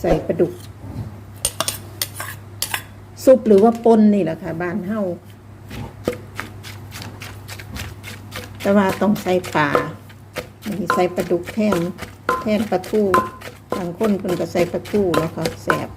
ใส่ปลาดุก ซุปหรือว่าปนนี่แหละค่ะบ้านเฮาแต่ว่าต้องใส่ปลานี่ใส่ปลาดุกแทนแทนปลาทูบางคนเพิ่นก็ใส่ปลาทูแล้วก็แสบ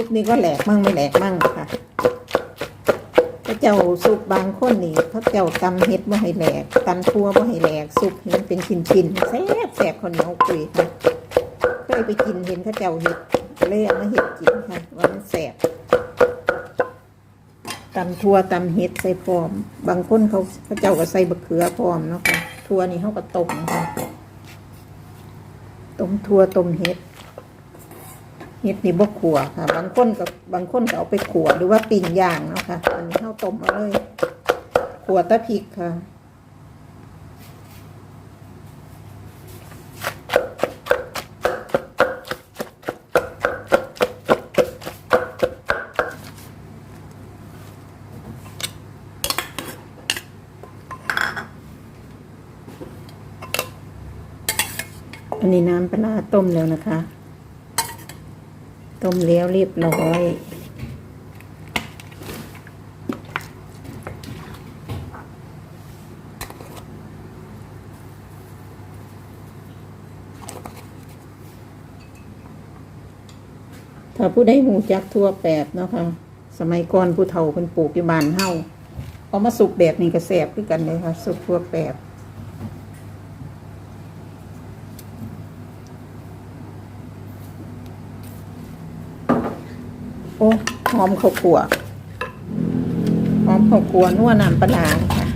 ซุปนี่ก็แหลกมั่งไม่แหลกมั่งค่ะพระเจ้าซุปบางคนนี่เขาเจ้าตำเห็ดว่าให้แหลกตำทั่วว่าให้แหลกซุปให้มันเป็นชิ้นๆแซ่บแซ่บคนเหนียวคุยค่ะเคยไปกินเห็นเขาเจ้าเห็ดเลยเอามาเห็ดกินค่ะว่ามันแซ่บตำทั่วตำเห็ดใส่พร้อม บางคนเขาเขาเจ้าก็ใส่บะเขือพร้อมเนาะค่ะทั่วนี่เขาก็ต้มค่ะต้มทั่วต้มเห็ด เฮ็ดนี่บ่ขัวค่ะ บางคนกับบางคนก็เอาไปขัวหรือว่าปิ้งย่างเนาะค่ะ อันนี้ข้าวต้มเอาเลย ขัวตะพริกค่ะอันนี้น้ำปลาต้มแล้วนะคะ ต้มแล้วเรียบร้อยถ้าผู้ใดหูจักทั่วแปดเนาะค่ะ สมัยก่อนผู้เฒ่าเพิ่นปลูกอยู่บ้านเฮาเอามาสุกแบบนี้ก็แซ่บคือกันเลยค่ะ สุกทั่วแปด อ้หอมข้าวคั่วหอมข้าวคั่วนัวน้ำปลาค่ะ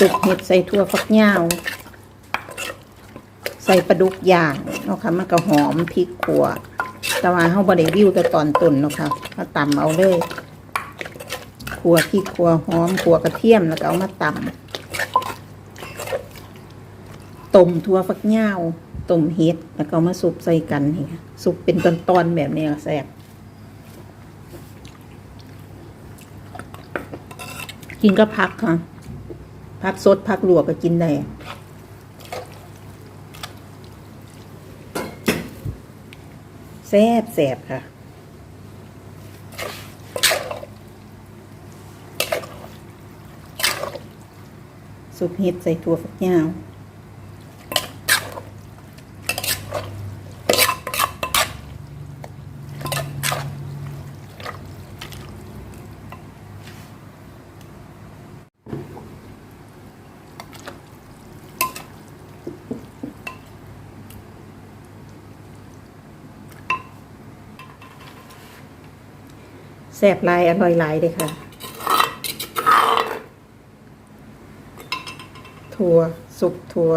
สุกเห็ดใส่ทั่วฝักยาว ใส่ปลาดุกย่างเนาะค่ะมันก็หอมพริกขัวแต่ว่าเฮาบ่ได้วิวแต่ตอนต้นเนาะค่ะเขาตำเอาเลยขัวพริกขัวหอมขัวกระเทียมแล้วก็เอามาตำต้มทั่วฝักยาวต้มเห็ดแล้วก็มาสุกใส่กันนี่ค่ะสุกเป็นตอนๆแบบนี้แซ่บกินก็พักค่ะ ผักสดผักลวกก็กินได้แซ่บแซ่บค่ะสุปเห็ดใส่ถั่วฝักยาว แซ่บลายอร่อยหลายเลยค่ะ ถั่วสุกถั่ว